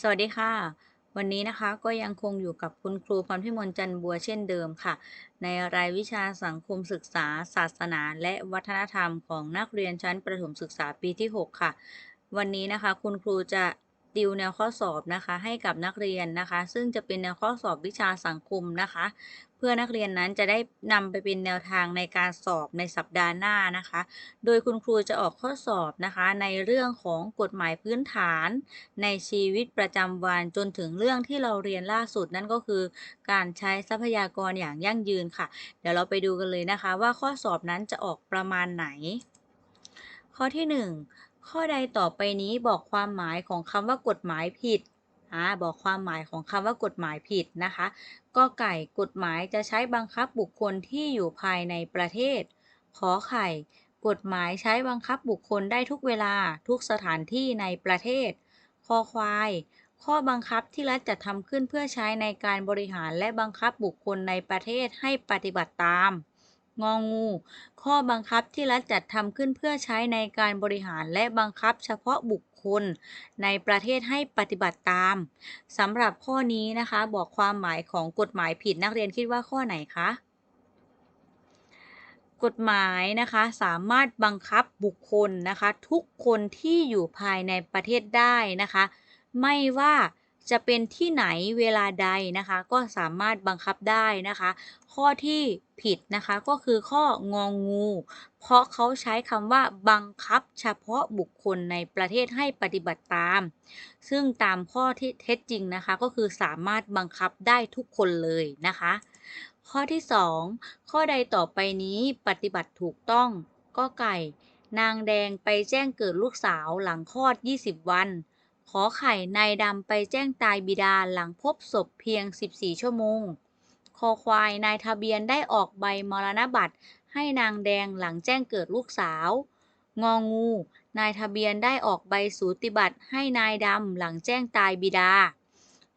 สวัสดีค่ะ วันนี้นะคะก็ยังคงอยู่กับคุณครูพรพิมลจันบัวเช่นเดิมค่ะ ในรายวิชาสังคมศึกษา ศาสนา และวัฒนธรรมของนักเรียนชั้นประถมศึกษาปีที่ 6 ค่ะ วันนี้นะคะคุณครูจะติวแนวข้อสอบนะคะให้กับนักเรียนนะคะ ซึ่งจะเป็นแนวข้อสอบวิชาสังคมนะคะ พื่อนักเรียนนั้นจะได้นำไปเป็นแนวทางในการสอบในสัปดาห์หน้านะคะ โดยคุณครูจะออกข้อสอบนะคะ ในเรื่องของกฎหมายพื้นฐาน ในชีวิตประจำวันจนถึงเรื่องที่เราเรียนล่าสุดนั่นก็คือ การใช้ทรัพยากรอย่างยั่งยืนค่ะ เดี๋ยวเราไปดูกันเลยนะคะ ว่าข้อสอบนั้นจะออกประมาณไหน ข้อที่ 1 ข้อใดต่อไปนี้บอกความหมายของคำว่ากฎหมายผิดอบอกความหมายของคำว่ากฎหมายผิดนะคะ ก็ไก่กฎหมายจะใช้บังคับบุคคลที่อยู่ภายในประเทศ ขอไข่ กฎหมายใช้บังคับบุคคลได้ทุกเวลาทุกสถานที่ในประเทศ คอควาย ข้อบังคับที่รัฐจะทำขึ้นเพื่อใช้ในการบริหารและบังคับบุคคลในประเทศให้ปฏิบัติตาม งองู ข้อบังคับที่รัฐจัดทำขึ้นเพื่อใช้ในการบริหารและบังคับเฉพาะบุคคลในประเทศให้ปฏิบัติตามสำหรับข้อนี้นะคะ บอกความหมายของกฎหมายผิดนักเรียนคิดว่าข้อไหนคะกฎหมายนะคะสามารถบังคับบุคคลนะคะ ทุกคนที่อยู่ภายในประเทศได้นะคะ ไม่ว่า จะเป็นที่ไหนเวลาใดนะคะ ก็สามารถบังคับได้นะคะ ข้อที่ผิดนะคะก็คือข้ององงู เพราะเขาใช้คำว่าบังคับเฉพาะบุคคลในประเทศให้ปฏิบัติตาม ซึ่งตามข้อที่เท็จจริงนะคะ ก็คือสามารถบังคับได้ทุกคนเลยนะคะ ข้อที่ 2 ข้อใดต่อไปนี้ปฏิบัติถูกต้องก็ไก่ นางแดงไปแจ้งเกิดลูกสาวหลังคลอด 20 วัน ขอไข่นายดำไปแจ้งตายบิดาหลังพบศพเพียง 14 ชั่วโมง คอควายนายทะเบียนได้ออกใบมรณบัตรให้นางแดงหลังแจ้งเกิดลูกสาว งองู นายทะเบียนได้ออกใบสูติบัตรให้นายดำหลังแจ้งตายบิดา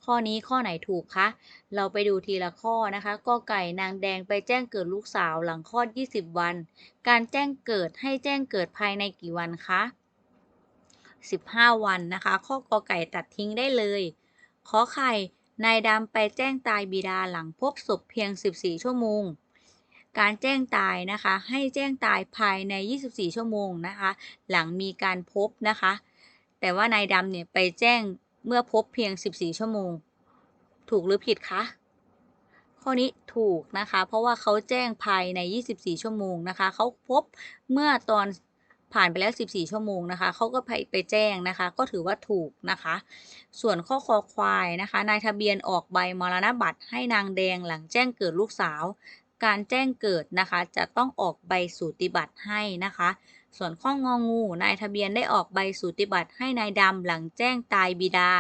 ข้อนี้ข้อไหนถูกคะ เราไปดูทีละข้อนะคะก็ไก่นางแดงไปแจ้งเกิดลูกสาวหลังคลอด 20 วัน การแจ้งเกิดให้แจ้งเกิดภายในกี่วันคะ 15 วันนะคะ ข้อกอไก่ตัดทิ้งได้เลย ขอไข่ นายดำไปแจ้งตายบิดาหลังพบศพเพียง 14 ชั่วโมง การแจ้งตายนะคะ ให้แจ้งตายภายใน 24 ชั่วโมงนะคะ หลังมีการพบนะคะ แต่ว่านายดำเนี่ยไปแจ้งเมื่อพบเพียง 14 ชั่วโมง ถูกหรือผิดคะข้อนี้ถูกนะคะ เพราะว่าเขาแจ้งภายใน 24 ชั่วโมงนะคะ เขาพบเมื่อตอน ผ่านไปแล้ว 14 ชั่วโมงนะคะเขาก็ไปไปแจ้งนะคะ ก็ถือว่าถูกนะคะ ส่วนข้อคอควายนะคะ นายทะเบียนออกใบมรณบัตรให้นางแดงหลังแจ้งเกิดลูกสาว การแจ้งเกิดนะคะ จะต้องออกใบสูติบัตรให้นะคะ ส่วนข้ององู นายทะเบียนได้ออกใบสูติบัตรให้นายดำหลังแจ้งตายบิดา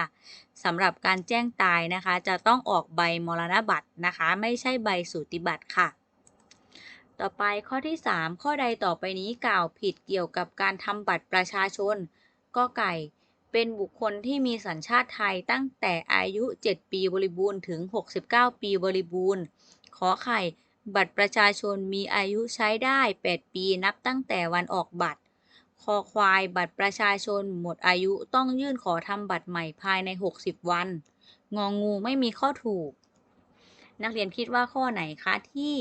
สำหรับการแจ้งตายนะคะ จะต้องออกใบมรณบัตรนะคะ ไม่ใช่ใบสูติบัตรค่ะ ต่อไปข้อที่ 3 ข้อใดต่อไปนี้กล่าวผิดเกี่ยวกับการทำบัตรประชาชนก็ไก่ เป็นบุคคลที่มีสัญชาติไทยตั้งแต่อายุ 7 ปีบริบูรณ์ถึง 69 ปีบริบูรณ์ ขอไข่ บัตรประชาชนมีอายุใช้ได้ 8 ปีนับตั้งแต่วันออกบัตร คอควายบัตรประชาชนหมดอายุต้องยื่นขอทำบัตรใหม่ภายใน 60 วัน งองูไม่มีข้อถูก นักเรียนคิดว่าข้อไหนคะที่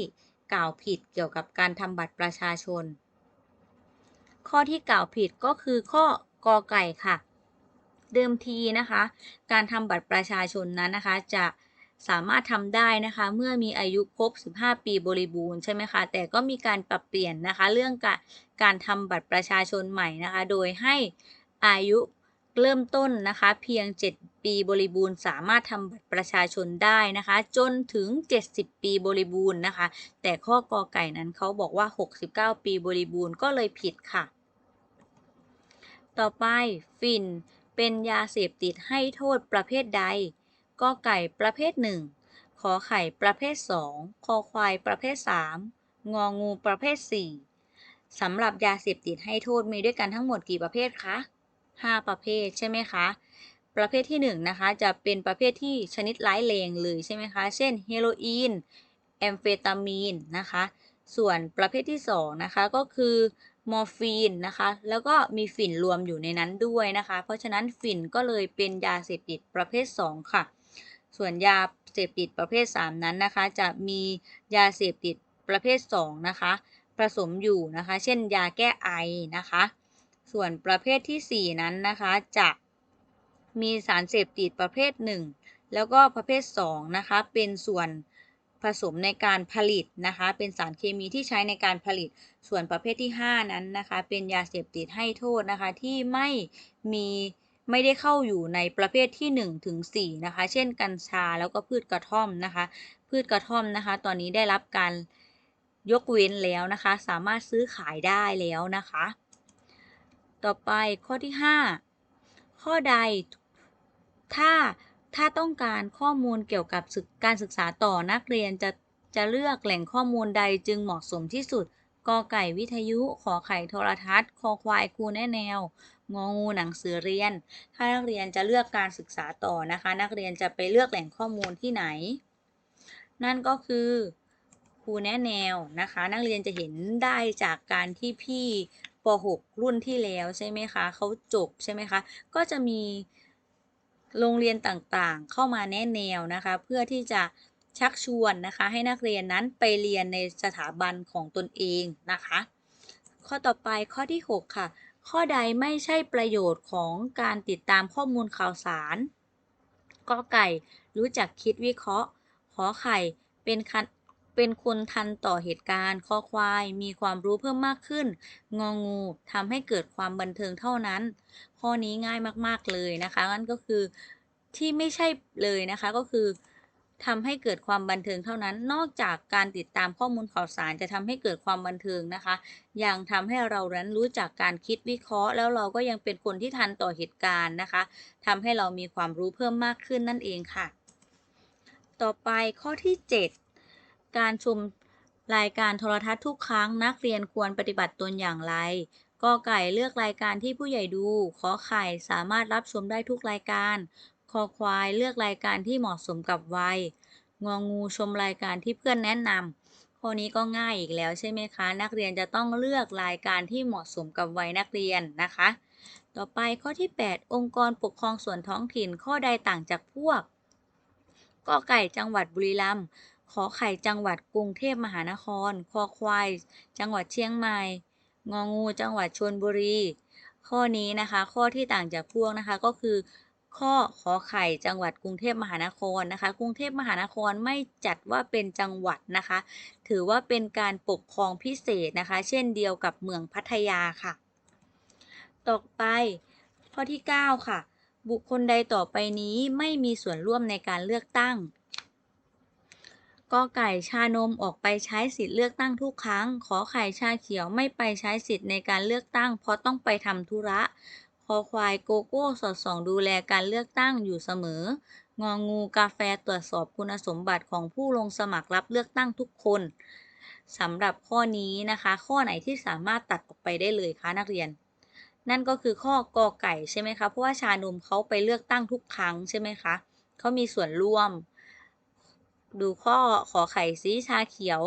กล่าวผิดเกี่ยวกับการทำบัตรประชาชน ข้อที่กล่าวผิดก็คือข้อกอไก่ค่ะ เดิมทีนะคะ การทำบัตรประชาชนนั้นนะคะ จะสามารถทำได้นะคะ เมื่อมีอายุครบ 15 ปีบริบูรณ์ใช่ไหมคะ แต่ก็มีการปรับเปลี่ยนนะคะ เรื่องการการทำบัตรประชาชนใหม่นะคะ โดยให้อายุเริ่มต้นนะคะ เพียง 7 ปีบริบูรณ์สามารถทำบัตรประชาชนได้นะคะ จนถึง 70 ปีบริบูรณ์นะคะ แต่ข้อกอไก่นั้นเขาบอกว่า 69 ปีบริบูรณ์ก็เลยผิดค่ะ ต่อไปฟินเป็นยาเสพติดให้โทษประเภทใดกอไก่ประเภท 1 ขอไข่ประเภท 2 คอควายประเภท 3 งองูประเภท 4 สำหรับยาเสพติดให้โทษมีด้วยกันทั้งหมดกี่ประเภทคะ 5 ประเภทใช่ไหมคะ ประเภทที่1นะคะจะเป็นประเภทที่ชนิดร้ายแรงเลยใช่ไหมคะ เช่นเฮโรอีนแอมเฟตามีนนะคะ ส่วนประเภทที่2นะคะก็คือมอร์ฟีนนะคะ แล้วก็มีฝิ่นรวมอยู่ในนั้นด้วยนะคะ เพราะฉะนั้นฝิ่นก็เลยเป็นยาเสพติดประเภท 2 ค่ะ ส่วนยาเสพติดประเภท 3 นั้นนะคะ จะมียาเสพติดประเภท 2 นะคะ ผสมอยู่นะคะ เช่นยาแก้ไอนะคะ ส่วนประเภทที่ 4 นั้นนะคะจะ มีสารเสพติดประเภท 1 แล้วก็ประเภท2นะคะเป็นส่วนผสมในการผลิตนะคะเป็นสารเคมีที่ใช้ในการผลิตส่วนประเภทที่ 5 นั้นนะคะเป็นยาเสพติดให้โทษนะคะที่ไม่มีไม่ได้เข้าอยู่ในประเภทที่ 1 ถึง 4 นะคะ เช่นกัญชาแล้วก็พืชกระท่อมนะคะ พืชกระท่อมนะคะ ตอนนี้ได้รับการยกเว้นแล้วนะคะ สามารถซื้อขายได้แล้วนะคะ ต่อไปข้อที่ 5 ข้อใด ถ้าถ้าต้องการข้อมูลเกี่ยวกับกการศึกษาต่อนักเรียนจะจะเลือกแหล่งข้อมูลใดจึงเหมาะสมที่สุดกอไก่วิทยุ ขอไข่โทรทัศน์ คอควายครูแนะแนว งองูหนังสือเรียน ถ้านักเรียนจะเลือกการศึกษาต่อนะคะ นักเรียนจะไปเลือกแหล่งข้อมูลที่ไหน นั่นก็คือครูแนะแนวนะคะ นักเรียนจะเห็นได้จากการที่พี่ป .6 รุ่นที่แล้วใช่ไหมคะเขาจบใช่ไหมคะ ก็จะมี โรงเรียนต่างๆ เข้ามาแนะแนวนะคะ เพื่อที่จะชักชวนนะคะ ให้นักเรียนนั้นไปเรียนในสถาบันของตนเองนะคะ ข้อต่อไปข้อที่ 6 ค่ะ ข้อใดไม่ใช่ประโยชน์ของการติดตามข้อมูลข่าวสารกอไก่รู้จักคิดวิเคราะห์ ขอไข่เป็นคัน เป็นคนทันต่อเหตุการณ์คอควายมีความรู้เพิ่มมากขึ้น งองูทำให้เกิดความบันเทิงเท่านั้น ข้อนี้ง่ายมากๆเลยนะคะนั่นก็คือที่ไม่ใช่เลยนะคะก็คือทำให้เกิดความบันเทิงเท่านั้น นอกจากการติดตามข้อมูลข่าวสารจะทำให้เกิดความบันเทิงนะคะ ยังทำให้เรานั้นรู้จักการคิดวิเคราะห์ แล้วเราก็ยังเป็นคนที่ทันต่อเหตุการณ์นะคะทำให้เรามีความรู้เพิ่มมากขึ้นนั่นเองค่ะ ต่อไปข้อที่ 7 การชมรายการโทรทัศน์ทุกครั้งนักเรียนควรปฏิบัติตนอย่างไรกอไก่เลือกรายการที่ผู้ใหญ่ดู ขอไข่สามารถรับชมได้ทุกรายการ คอควายเลือกรายการที่เหมาะสมกับวัย งองูชมรายการที่เพื่อนแนะนำข้อนี้ก็ง่ายอีกแล้วใช่ไหมคะ นักเรียนจะต้องเลือกรายการที่เหมาะสมกับวัยนักเรียนนะคะ ต่อไปข้อที่ 8 องค์กรปกครองส่วนท้องถิ่นข้อใดต่างจากพวกกอไก่จังหวัดบุรีรัมย์ อไข่จังหวัดกรุงเทพมหานคร คอควาย จังหวัดเชียงใหม่ งองู จังหวัดชลบุรี ข้อนี้นะคะ ข้อที่ต่างจากพวกนะคะก็คือ ข้อขอไข่จังหวัดกรุงเทพมหานครนะคะ กรุงเทพมหานครไม่จัดว่าเป็นจังหวัดนะคะ ถือว่าเป็นการปกครองพิเศษนะคะ เช่นเดียวกับเมืองพัทยาค่ะ ต่อไป ข้อที่ 9 ค่ะบุคคลใดต่อไปนี้ไม่มีส่วนร่วมในการเลือกตั้ง กอไก่ชานมออกไปใช้สิทธิ์เลือกตั้งทุกครั้ง ขอไข่ชาเขียวไม่ไปใช้สิทธิ์ในการเลือกตั้ง เพราะต้องไปทำธุระคอควายโกโก้สอดส่องดูแลการเลือกตั้งอยู่เสมอ งองูกาแฟตรวจสอบคุณสมบัติของผู้ลงสมัครรับเลือกตั้งทุกคนสำหรับข้อนี้นะคะ ข้อไหนที่สามารถตัดออกไปได้เลยคะนักเรียน นั่นก็คือข้อกอไก่ใช่ไหมคะเพราะว่าชานมเขาไปเลือกตั้งทุกครั้งใช่ไหมคะเขามีส่วนร่วม ดูข้อขอไข่ซีชาเขียว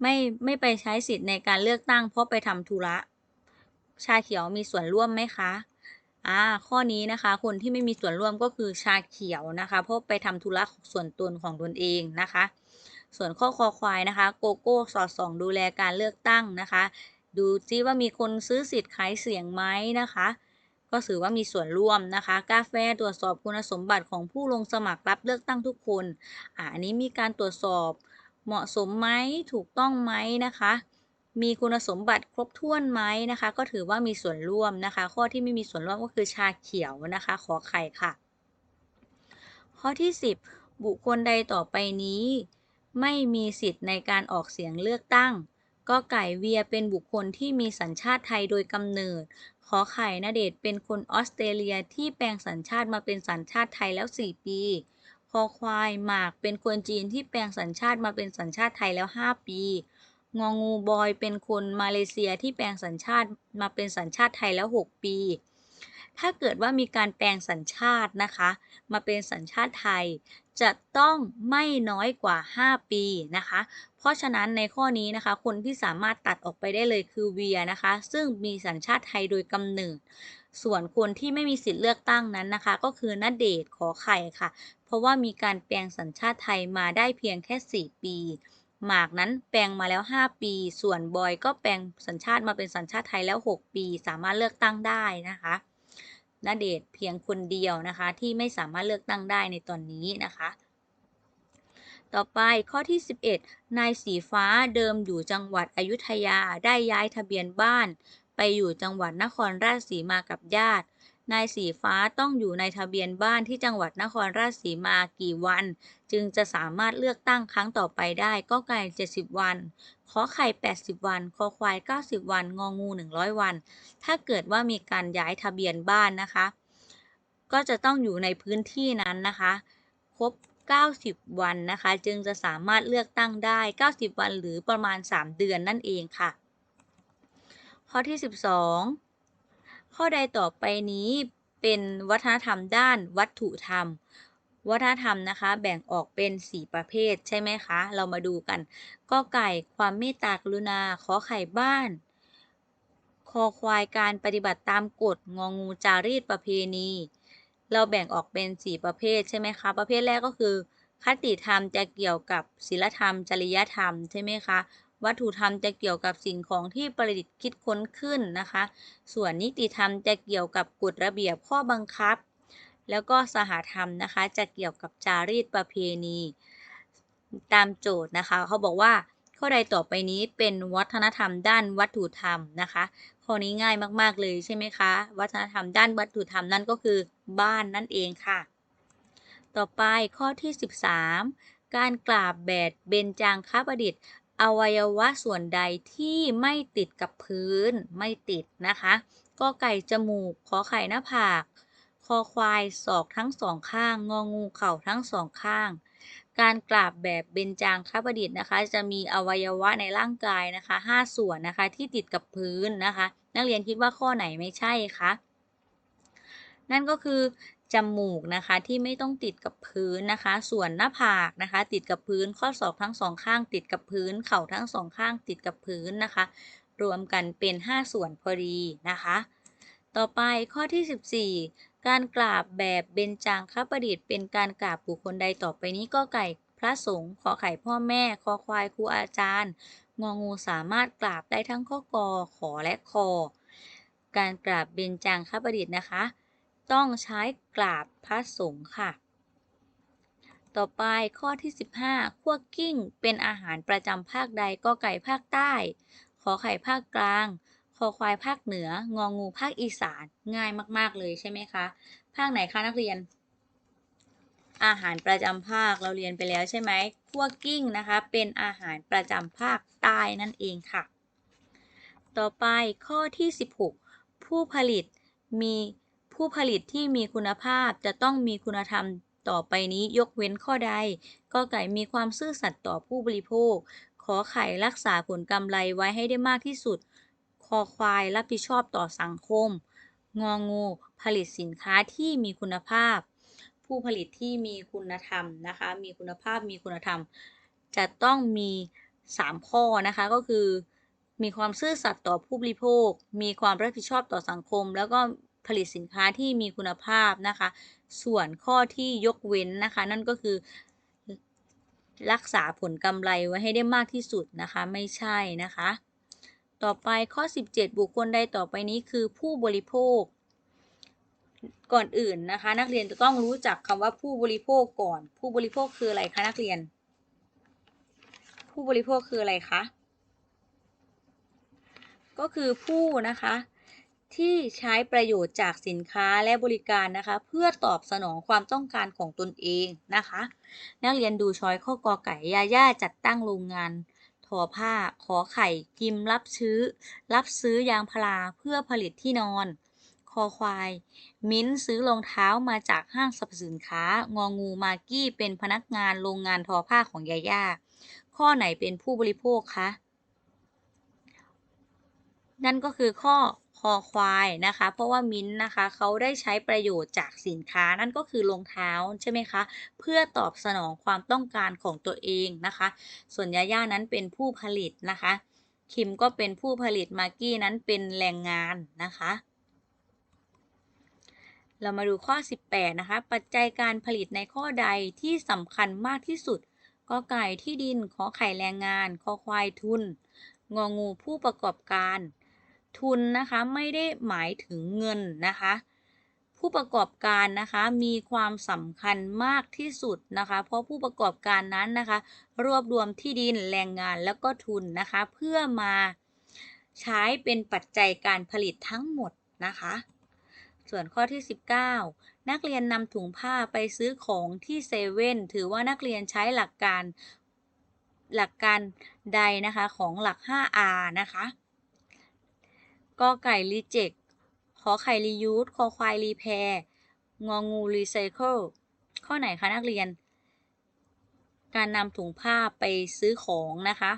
ไม่ไม่ไปใช้สิทธิ์ในการเลือกตั้ง เพราะไปทำธุระ ชาเขียวมีส่วนร่วมไหมคะอ่าข้อนี้นะคะ คนที่ไม่มีส่วนร่วมก็คือชาเขียวนะคะ เพราะไปทำธุระส่วนตนของตนเองนะคะ ส่วนข้อคอควายนะคะ โกโก้สอดส่องดูแลการเลือกตั้งนะคะ ดูซิว่ามีคนซื้อสิทธิ์ขายเสียงไหมนะคะ ก็ถือว่ามีส่วนร่วมนะคะ กาแฟตรวจสอบคุณสมบัติของผู้ลงสมัครรับเลือกตั้งทุกคนอ่าอันนี้มีการตรวจสอบเหมาะสมไหมถูกต้องไหมนะคะ มีคุณสมบัติครบถ้วนไหมนะคะ ก็ถือว่ามีส่วนร่วมนะคะ ข้อที่ไม่มีส่วนร่วมก็คือชาเขียวนะคะ ขอไข่ค่ะ ข้อที่ 10 บุคคลใดต่อไปนี้ ไม่มีสิทธิ์ในการออกเสียงเลือกตั้งก็ไก่เวียเป็นบุคคลที่มีสัญชาติไทยโดยกำเนิด ขอไข่ณเดชเป็นคนออสเตรเลียที่แปลงสัญชาติมาเป็นสัญชาติไทยแล้ว 4 ปี คอควายหมากเป็นคนจีนที่แปลงสัญชาติมาเป็นสัญชาติไทยแล้ว 5 ปี งองูบอยเป็นคนมาเลเซียที่แปลงสัญชาติมาเป็นสัญชาติไทยแล้ว 6 ปี ถ้าเกิดว่ามีการแปลงสัญชาตินะคะ มาเป็นสัญชาติไทย จะต้องไม่น้อยกว่า 5 ปีนะคะ เพราะฉะนั้นในข้อนี้นะคะ คนที่สามารถตัดออกไปได้เลยคือเวียนะคะ ซึ่งมีสัญชาติไทยโดยกำเนิด ส่วนคนที่ไม่มีสิทธิ์เลือกตั้งนั้นนะคะ ก็คือณเดชขอไข่ค่ะ เพราะว่ามีการแปลงสัญชาติไทยมาได้เพียงแค่ 4 ปีหมากนั้นแปลงมาแล้ว 5 ปี ส่วนบอยก็แปลงสัญชาติมาเป็นสัญชาติไทยแล้ว 6 ปี สามารถเลือกตั้งได้นะคะ ณเดชเพียงคนเดียวนะคะ ที่ไม่สามารถเลือกตั้งได้ในตอนนี้นะคะ ต่อไปข้อที่ 11 นายสีฟ้าเดิมอยู่จังหวัดอยุธยาได้ย้ายทะเบียนบ้าน ไปอยู่จังหวัดนครราชสีมากับญาตินายสีฟ้าต้องอยู่ในทะเบียนบ้านที่จังหวัดนครราชสีมากี่วัน จึงจะสามารถเลือกตั้งครั้งต่อไปได้ก็ไก่ 70 วัน ขอไข่ 80 วัน คอควาย 90 วัน งองู 100 วัน ถ้าเกิดว่ามีการย้ายทะเบียนบ้านนะคะ ก็จะต้องอยู่ในพื้นที่นั้นนะคะ ครบ 90 วันนะคะ จึงจะสามารถเลือกตั้งได้ 90 วันหรือประมาณ 3 เดือนนั่นเองค่ะ ข้อที่ 12 ข้อใดต่อไปนี้เป็นวัฒนธรรมด้านวัตถุธรรม วัฒนธรรมนะคะ แบ่งออกเป็น 4 ประเภทใช่ไหมคะ เรามาดูกันก็ไก่ความเมตตากรุณา ขอไข่บ้าน คอควายการปฏิบัติตามกฎงองูจารีตประเพณี เราแบ่งออกเป็น 4 ประเภทใช่ไหมคะ ประเภทแรกก็คือ คติธรรมจะเกี่ยวกับศีลธรรม จริยธรรมใช่ไหมคะวัตถุธรรมจะเกี่ยวกับสิ่งของที่ประดิษฐ์คิดค้นขึ้นนะคะ ส่วนนิติธรรมจะเกี่ยวกับกฎระเบียบข้อบังคับ แล้วก็สหธรรมนะคะ จะเกี่ยวกับจารีตประเพณี ตามโจทย์นะคะ เขาบอกว่าข้อใดต่อไปนี้เป็นวัฒนธรรมด้านวัตถุธรรมนะคะ ข้อนี้ง่ายมากๆเลยใช่ไหมคะ วัฒนธรรมด้านวัตถุธรรมนั่นก็คือบ้านนั่นเองค่ะ ต่อไปข้อที่ 13 การกราบแบดเบญจางคประดิษฐ์ อวัยวะส่วนใดที่ไม่ติดกับพื้นไม่ติดนะคะ ก็ไก่จมูกขอไข่หน้าผาก คอควายศอกทั้งสองข้าง งองูเข่าทั้งสองข้าง การกราบแบบเบญจางคประดิษฐ์นะคะ จะมีอวัยวะในร่างกายนะคะ 5 ส่วนนะคะที่ติดกับพื้นนะคะ นักเรียนคิดว่าข้อไหนไม่ใช่คะนั่นก็คือจมูกนะคะที่ไม่ต้องติดกับพื้นนะคะ ส่วนหน้าผากนะคะ ติดกับพื้นข้อศอกทั้งสองข้าง ติดกับพื้น เข่าทั้งสองข้าง ติดกับพื้นนะคะ รวมกันเป็น 5 ส่วนพอดีนะคะ ต่อไปข้อที่ 14 การกราบแบบเบญจางคประดิษฐ์เป็นการกราบบุคคลใดต่อไปนี้ก็ไก่พระสงฆ์ขอไข่พ่อแม่ คอควายครูอาจารย์ งองูสามารถกราบได้ทั้งข้อกอขอและคอ การกราบเบญจางคประดิษฐ์นะคะ ต้องใช้กราบพระสงฆ์ค่ะ ต่อไปข้อที่ 15คั่วกิ้งเป็นอาหารประจำภาคใดก็ไก่ภาคใต้ ขอไข่ภาคกลาง อควายภาคเหนือ งองูภาคอีสานง่ายมาก ๆ เลยใช่ไหมคะ ภาคไหนคะนักเรียน อาหารประจำภาคเราเรียนไปแล้วใช่ไหมคั่วกิ้งนะคะ เป็นอาหารประจำภาคใต้นั่นเองค่ะ ต่อไปข้อที่ 16 ผู้ผลิตมีผู้ผลิตที่มีคุณภาพจะต้องมีคุณธรรมต่อไปนี้ยกเว้นข้อใดก็ไก่มีความซื่อสัตย์ต่อผู้บริโภค ขอไข่รักษาผลกำไรไว้ให้ได้มากที่สุด อควาย รับผิดชอบต่อสังคม งองู ผลิตสินค้าที่มีคุณภาพ ผู้ผลิตที่มีคุณธรรมนะคะ มีคุณภาพ มีคุณธรรม จะต้องมี 3 ข้อนะคะ ก็คือ มีความซื่อสัตย์ต่อผู้บริโภค มีความรับผิดชอบต่อสังคม แล้วก็ผลิตสินค้าที่มีคุณภาพนะคะ ส่วนข้อที่ยกเว้นนะคะ นั่นก็คือรักษาผลกำไรไว้ให้ได้มากที่สุดนะคะ ไม่ใช่นะคะ ต่อไปข้อ 17 บุคคลใดต่อไปนี้คือผู้บริโภค ก่อนอื่นนะคะ นักเรียนจะต้องรู้จักคำว่าผู้บริโภคก่อน ผู้บริโภคคืออะไรคะนักเรียน ผู้บริโภคคืออะไรคะก็คือผู้นะคะที่ใช้ประโยชน์จากสินค้าและบริการนะคะ เพื่อตอบสนองความต้องการของตนเองนะคะ นักเรียนดูช้อยข้อกอไก่ยาย่าจัดตั้งโรงงาน ทอผ้า ขอไข่กิมรับซื้อ รับซื้อยางพาราเพื่อผลิตที่นอน คอควาย มิ้นซื้อรองเท้ามาจากห้างสรรพสินค้า งองูมากกี้เป็นพนักงานโรงงานทอผ้าของยาย่า ข้อไหนเป็นผู้บริโภคคะ นั่นก็คือข้อคอควายนะคะ เพราะว่ามิ้นท์นะคะเขาได้ใช้ประโยชน์จากสินค้านั่นก็คือรองเท้าใช่ไหมคะเพื่อตอบสนองความต้องการของตัวเองนะคะ ส่วนยาย่านั้นเป็นผู้ผลิตนะคะ คิมก็เป็นผู้ผลิตมากกี้นั้นเป็นแรงงานนะคะเรามาดูข้อ 18 นะคะ ปัจจัยการผลิตในข้อใดที่สำคัญมากที่สุด ก็ไก่ที่ดิน ขอไข่แรงงานคอควายทุน งองูผู้ประกอบการ ทุนนะคะไม่ได้หมายถึงเงินนะคะ ผู้ประกอบการนะคะมีความสำคัญมากที่สุดนะคะ เพราะผู้ประกอบการนั้นนะคะ รวบรวมที่ดินแรงงานแล้วก็ทุนนะคะ เพื่อมาใช้เป็นปัจจัยการผลิตทั้งหมดนะคะ ส่วนข้อที่ 19 นักเรียนนำถุงผ้าไปซื้อของที่เซเว่นถือว่านักเรียนใช้หลักการหลักการใดนะคะของหลัก 5R นะคะ กอไก่รีเจ็คขอไข่รียูสคอควายรีแพร์งองูรีไซเคิลข้อไหนคะนักเรียน การนำถุงผ้าไปซื้อของนะคะ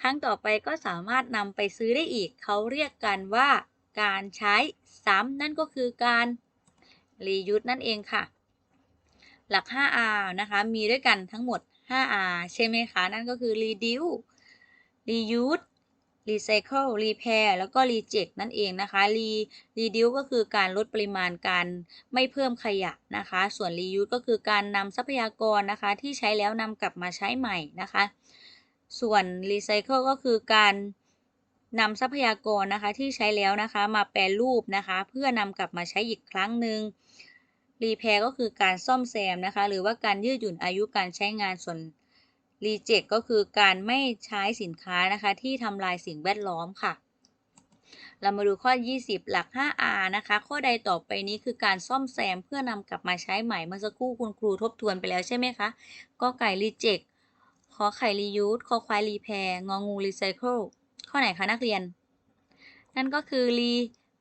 ครั้งต่อไปก็สามารถนำไปซื้อได้อีก เขาเรียกกันว่าการใช้ซ้ำนั่นก็คือการ reuse นั่นเองค่ะ หลัก 5R นะคะ มีด้วยกันทั้งหมด 5R ใช่ไหมคะ นั่นก็คือ reduce reuse recycle repair แล้วก็ reject นั่นเองนะคะ re reduce ก็คือการลดปริมาณการไม่เพิ่มขยะนะคะ ส่วน reuse ก็คือการนำทรัพยากรนะคะ ที่ใช้แล้วนำกลับมาใช้ใหม่นะคะ ส่วน recycle ก็คือการนำทรัพยากรนะคะที่ใช้แล้วนะคะมาแปรรูปนะคะ เพื่อนำกลับมาใช้อีกครั้งหนึ่งรีแพร์ก็คือการซ่อมแซมนะคะ หรือว่าการยืดหยุ่นอายุการใช้งานส่วน รีเจ็คก็คือการไม่ใช้สินค้านะคะ ที่ทำลายสิ่งแวดล้อมค่ะ เรามาดูข้อ 20 หลัก 5R นะคะ ข้อใดต่อไปนี้คือการซ่อมแซมเพื่อนำกลับมาใช้ใหม่เมื่อสักครู่คุณครูทบทวนไปแล้วใช่ไหมคะก็ไก่รีเจ็คขอไข่รียูสคอควายรีแพรงองูรีไซเคิลข้อไหนคะนักเรียน นั่นก็คือรี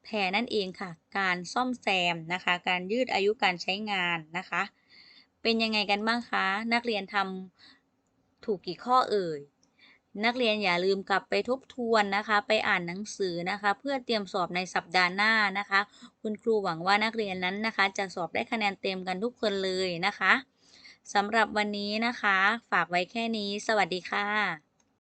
แพรนั่นเองค่ะ การซ่อมแซมนะคะ การยืดอายุการใช้งานนะคะ เป็นยังไงกันบ้างคะ นักเรียนทำ ถูกกี่ข้อเอ่ย นักเรียนอย่าลืมกลับไปทบทวนนะคะ ไปอ่านหนังสือนะคะ เพื่อเตรียมสอบในสัปดาห์หน้านะคะ คุณครูหวังว่านักเรียนนั้นนะคะ จะสอบได้คะแนนเต็มกันทุกคนเลยนะคะสำหรับวันนี้นะคะ ฝากไว้แค่นี้ สวัสดีค่ะ